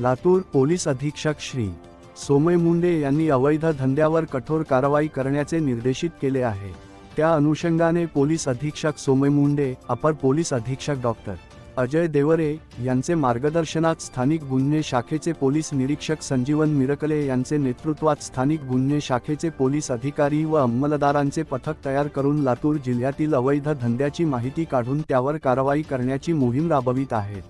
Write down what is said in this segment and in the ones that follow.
Latur police अधीक्षक श्री सोमय मुंडे यांनी अवैध धंद्यावर कठोर कारवाई करण्याचे निर्देशित केले आहे. त्या अनुषंगाने पोलीस अधीक्षक सोमय मुंडे अपर पोलीस अधीक्षक डॉक्टर अजय देवरे यांचे मार्गदर्शनात स्थानिक गुन्हे शाखेचे पोलीस निरीक्षक संजीवन मिरकले यांचे नेतृत्वात स्थानिक गुन्हे शाखेचे पोलीस अधिकारी व अंमलदारांचे पथक तयार करून लातूर जिल्ह्यातील अवैध धंद्याची माहिती काढून त्यावर कारवाई करण्याची मोहीम राबवित आहेत.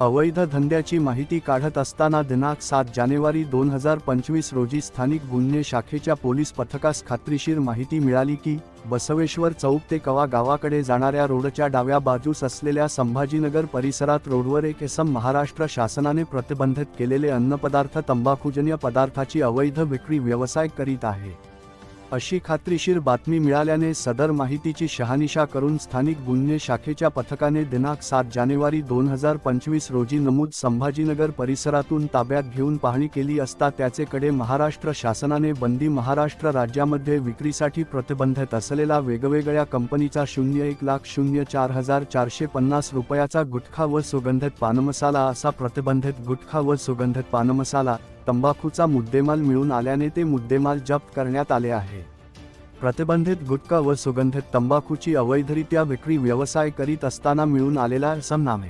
अवैध धंद्याची माहिती काढत असताना दिनांक सात जानेवारी दोन हजार पंचवीस रोजी स्थानिक गुन्हे शाखेच्या पोलीस पथकास खात्रीशीर माहिती मिळाली की बसवेश्वर चौक ते कवा गावाकडे जाणाऱ्या रोडच्या डाव्या बाजूस असलेल्या संभाजीनगर परिसरात रोडवर एक एसम महाराष्ट्र शासनाने प्रतिबंधित केलेले अन्नपदार्थ तंबाखूजन्य पदार्थाची अवैध विक्री व्यवसाय करीत आहे. अशी खात्रीशीर बातमी मिळाल्याने सदर माहितीची शहानिशा करून स्थानिक गुन्हे शाखेच्या पथकाने दिनांक सात जानेवारी दोन हजार पंचवीस रोजी नमूद संभाजीनगर परिसरातून ताब्यात घेऊन पाहणी केली असता त्याचेकडे महाराष्ट्र शासनाने बंदी महाराष्ट्र राज्यामध्ये विक्रीसाठी प्रतिबंधित असलेला वेगवेगळ्या कंपनीचा शून्य एक लाख शून्य चार हजार चारशे पन्नास रुपयाचा गुटखा व सुगंधित पानमसाला असा प्रतिबंधित गुटखा व सुगंधित पानमसाला तंबाखूचा मुद्देमाल मिळून आल्याने ते मुद्देमाल जप्त करण्यात आले आहे. प्रतिबंधित गुटखा व सुगंधित तंबाखूची अवैधरित्या विक्री व्यवसाय करीत असताना मिळून आलेला समनामे.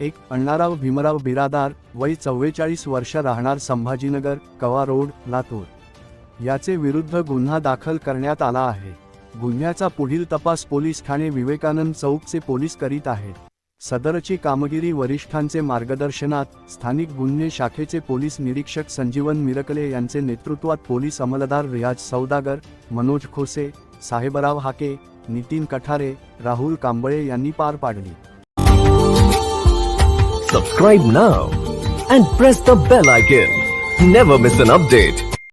एक अण्णाराव भीमराव बिरादार वय चव्वेचाळीस वर्ष राहणार संभाजीनगर कवा रोड लातूर. याचे विरुद्ध गुन्हा दाखल करण्यात आला आहे. गुन्ह्याचा पुढील तपास पोलीस ठाणे विवेकानंद चौकचे पोलीस करीत आहेत. सदरची कामगिरी वरिष्ठांचे मार्गदर्शनात स्थानिक गुन्हे शाखेचे पोलीस निरीक्षक संजीवन मिरकले यांचे नेतृत्वात पोलीस अंमलदार रियाज सौदागर मनोज खोसे साहेबराव हाके नितीन कठारे राहुल कांबळे यांनी पार पाडली. Subscribe now and press the bell icon never miss an update